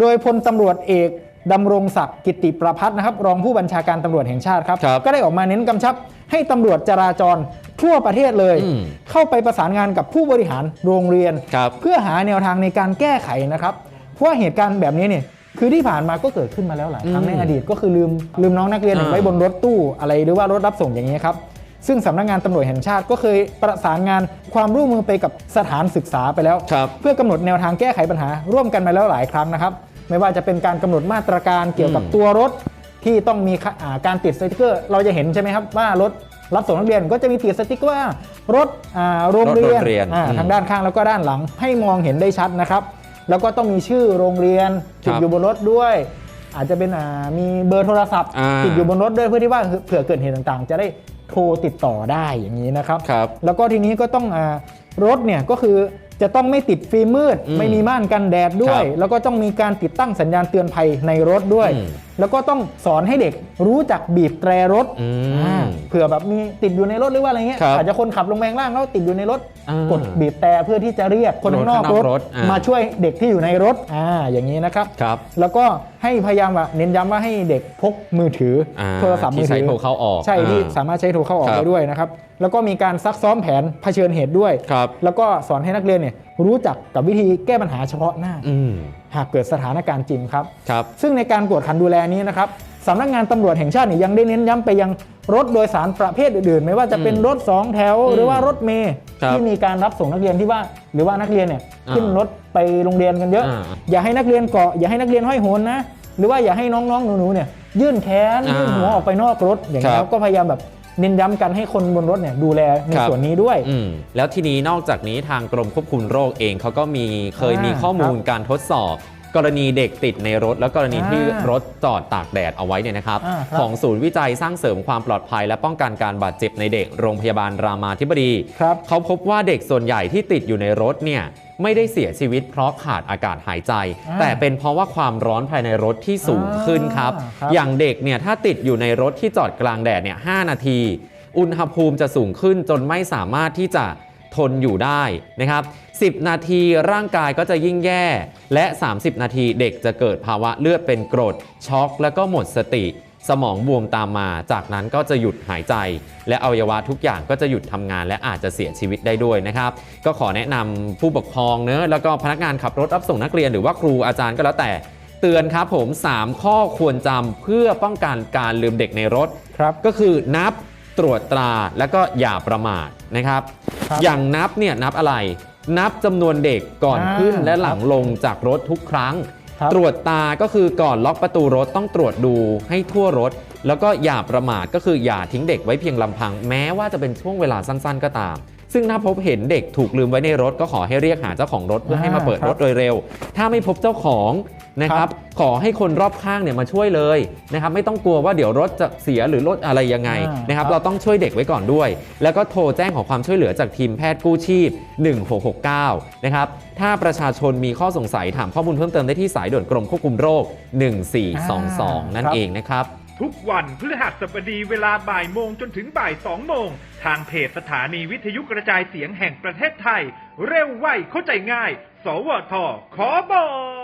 โดยพลตำรวจเอกดำรงศักดิ์กิติประพัฒน์นะครับ รองผู้บัญชาการตำรวจแห่งชาติครับครับ ก็ได้ออกมาเน้นกำชับ ให้ตำรวจจราจรทั่วประเทศเลยอืมเข้าไปประสานงานกับผู้บริหารโรงเรียนครับเพื่อหาแนวทางในการแก้ไขนะครับ เพราะว่าเหตุการณ์แบบนี้เนี่ยคือที่ผ่านมาก็เกิดขึ้นมาแล้วหลายครั้งอืมในอดีตก็คือลืมลืมน้องนักเรียนอ่าไว้บนรถตู้อะไรหรือว่ารถรับส่งอย่างนี้ยครับ ซึ่งสำนักงานตำรวจแห่งชาติก็เคยประสานงานความร่วมมือไปกับสถานศึกษาไปแล้ว ครับเพื่อกำหนดแนวทางแก้ไขปัญหาร่วมกันมาแล้วหลายครั้งนะครับ ไม่ว่าจะเป็นการกำหนดมาตรการเกี่ยวกับอืมตัวรถ ที่ต้องมีค่าอ่าการติดสติกเกอร์ เราจะเห็นใช่ไหมครับว่ารถรับส่งนักเรียนก็จะมีติดสติกเกอร์ว่ารถอ่าโรงเรียนรถโรงเรียนอ่าอืม ทางด้านข้างแล้วก็ด้านหลังให้มองเห็นได้ชัดนะครับ แล้วก็ต้องมีชื่อโรงเรียนติดครับอยู่บนรถด้วย อาจจะเป็นอ่ามีเบอร์โทรศัพท์อ่า ติดอยู่บนรถด้วยเพื่อที่ว่าเผื่อเกิดเหตุต่างๆ จะได้ โทรติดต่อได้อย่างนี้นะครับครับแล้วก็ทีนี้ก็ต้องอารถเนี่ยก็คือจะต้องไม่ติดฟิล์มมืดอืมไม่มีม่านกันแดดด้วยครับแล้วก็ต้องมีการติดตั้งสัญญาณเตือนภัยในรถด้วยอืมแล้วก็ต้องสอนให้เด็กรู้จักบีบแตรรถอืมอ่าเผื่อแบบมีติดอยู่ในรถหรือว่าอะไรเงี้ยครับอาจจะคนขับลงแมงล่างแล้วติดอยู่ในรถ อ่ากดบีบแตรเพื่อที่จะเรียกคนข้างนอกคนรข้างนอกถรถอ่าม มาช่วยเด็กที่อยู่ในรถอ่าอย่างนี้นะครับ ครับ แล้วก็ให้พยายามว่าเน้นย้ำว่าให้เด็กพกมือถืออาโทรศัพท์มืที่อใช้ถือโทรเข้าออกใช่ที่อ่าสามารถใช้โทรเข้าออกครับ ได้ด้วยนะครับ แล้วก็มีการซักซ้อมแผนเผชิญเหตุด้วย ครับ แล้วก็สอนให้นักเรียนเนี่ยรู้จักกับวิธีแก้ปัญหาเฉพาะหน้าอืมหากเกิดสถานการณ์จริงครับครับ ซึ่งในการกวดขันดูแลนี้นะครับสำนักงานตำรวจแห่งชาติเนี่ยยังได้เน้นย้ำไปยังรถโดยสารประเภทอื่นๆ ไม่ว่าจะเป็นอืมรถ2แถวอืมหรือว่ารถเมย์ครับที่มีการรับส่งนักเรียนที่ว่า หรือว่านักเรียนเนี่ยอ่าขึ้นรถไปโรงเรียนกันเยอะอ่าอย่าให้นักเรียนเกาะอย่าให้นักเรียนห้อยโหนนะหรือว่าอย่าให้น้องๆหนูๆเนี่ยยื่นแขนอ่ายื่นหัวออกไปนอกรถอย่างนี้ยคครัรับบก็พยายามแบบ เน้นย้ำกันให้คนบนรถเนี่ยดูแลในครับส่วนนี้ด้วย อืมแล้วทีนี้นอกจากนี้ทางกรมควบคุมโรคเองเขาก็มีเคยอ่ามีมีข้อมูลการทดสอบ กรณีเด็กติดในรถ และกรณีที่อ่ารถจอดตากแดดเอาไว้เนี่ยนะครับ อ่าครับของศูนย์วิจัยสร้างเสริมความปลอดภัย และป้องกันการบาดเจ็บในเด็กโรงพยาบาลรามาธิบดี ครับ เขาพบว่าเด็กส่วนใหญ่ที่ติดอยู่ในรถเนี่ย ไม่ได้เสียชีวิตเพราะขาดอากาศหายใจ อ่าแต่เป็นเพราะว่าความร้อนภายในรถที่สูงขึ้นครับ อ่าครับ อย่างเด็กเนี่ยถ้าติดอยู่ในรถที่จอดกลางแดดเนี่ย5นาที อุณหภูมิจะสูงขึ้นจนไม่สามารถที่จะทนอยู่ได้นะครับ 10 นาทีร่างกายก็จะยิ่งแย่ และ 30 นาทีเด็กจะเกิดภาวะเลือดเป็นกรดช็อกแล้วก็หมดสติ สมองบวมตามมา จากนั้นก็จะหยุดหายใจ และอวัยวะทุกอย่างก็จะหยุดทำงาน และอาจจะเสียชีวิตได้ด้วยนะครับ ก็ขอแนะนำผู้ปกครองเนอะแล้วก็พนักงานขับรถรับส่งนักเรียนหรือว่าครูอาจารย์ก็แล้วแต่เตือนครับผม 3 ข้อควรจำเพื่อป้องกันการลืมเด็กในรถครับก็คือนับตรวจตราแล้วก็อย่าประมาทนะครับครับอย่างนับเนี่ยนับอะไร นับจำนวนเด็กก่อนอ่าขึ้นและหลังลงจากรถทุกครั้ง ครับ ตรวจตาก็คือก่อนล็อกประตูรถต้องตรวจดูให้ทั่วรถ แล้วก็อย่าประมาทก็คืออย่าทิ้งเด็กไว้เพียงลำพัง แม้ว่าจะเป็นช่วงเวลาสั้นๆ ก็ตาม ซึ่งถ้าพบเห็นเด็กถูกลืมไว้ในรถก็ขอให้เรียกหาเจ้าของรถเพื่อให้มาเปิดรถโดยเร็ว ถ้าไม่พบเจ้าของ นะครับขอให้คนรอบข้างเนี่ยมาช่วยเลยนะครับไม่ต้องกลัวว่าเดี๋ยวรถจะเสียหรือรถอะไรยังไงอ่านนะครับครับเราต้องช่วยเด็กไว้ก่อนด้วย แล้วก็โทรแจ้งขอความช่วยเหลือจากทีมแพทย์กู้ชีพ 1669 นะครับถ้าประชาชนมีข้อสงสัยถามข้อมูลเพิ่มเติมได้ที่สายด่วนกรมควบคุมโรค 1422 นั่นเองนะครับทุกวันพฤหัสบดีเวลาบ่ายโมงจนถึงบ่ายสองโมง ทางเพจสถานีวิทยุกระจายเสียงแห่งประเทศไทย เร็วไวเข้าใจง่าย สวทขอบอก